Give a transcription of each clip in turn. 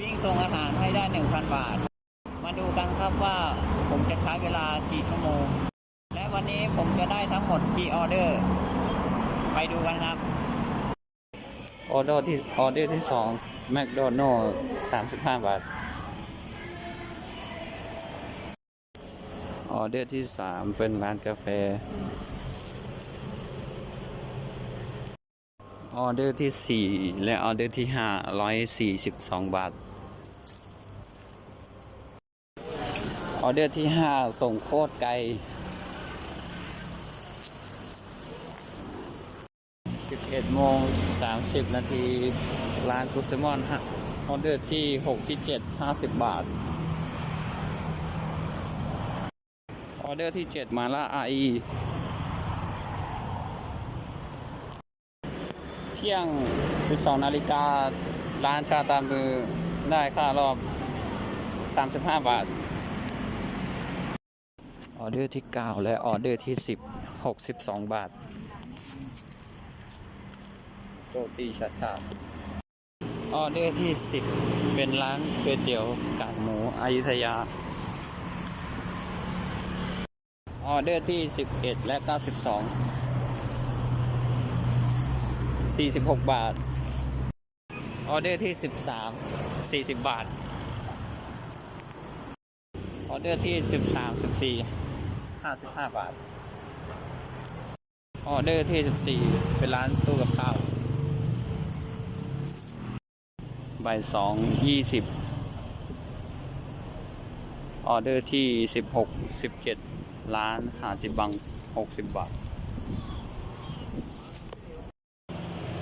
วิ่งส่งอาหารให้ได้ 1,000 บาท มาดูกันครับว่าผมจะใช้เวลากี่ชั่วโมง และวันนี้ผมจะได้ทั้งหมดกี่ออเดอร์ ไปดูกันครับ ออเดอร์ที่ออเดอร์ที่สองแมคโดนัลล์สามสิบห้าบาท ออเดอร์ที่สามเป็นร้านกาแฟ ออเดอร์ที่สี่และออเดอร์ที่ห้าร้อยสี่สิบสองบาท ออเดอร์ที่ห้าส่งโคตรไกล11โมง30นาทีร้านกุสมอนฮะออเดอร์ที่6ที่7 50บบาท ออเดอร์ที่7มาล่าอาอีเที่ยง 12 นาฬิกา ร้านชาตามมือได้ค่ารอบ 35 บาทออ เดอร์ที่ 9 และออเดอร์ที่ 10 62 บาทโรตีชัดชาออเดอร์ที่ 10 เป็นร้านก๋วยเตี๋ยวกากหมูอยุธยา ออเดอร์ที่ 11 และ 92 46 บาท ออเดอร์ที่ 13 40 บาท ออเดอร์ที่ 13 14 55 บาท ออเดอร์ที่14 เป็นร้านตู้กับข้าวบ่ายสองยี่สิบออเดอร์ที่16 17ร้านหาจิบัง60บาท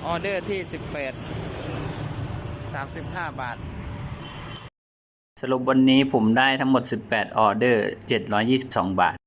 ออเดอร์ที่18 35บาท สรุปวันนี้ผมได้ทั้งหมด18ออเดอร์722บาท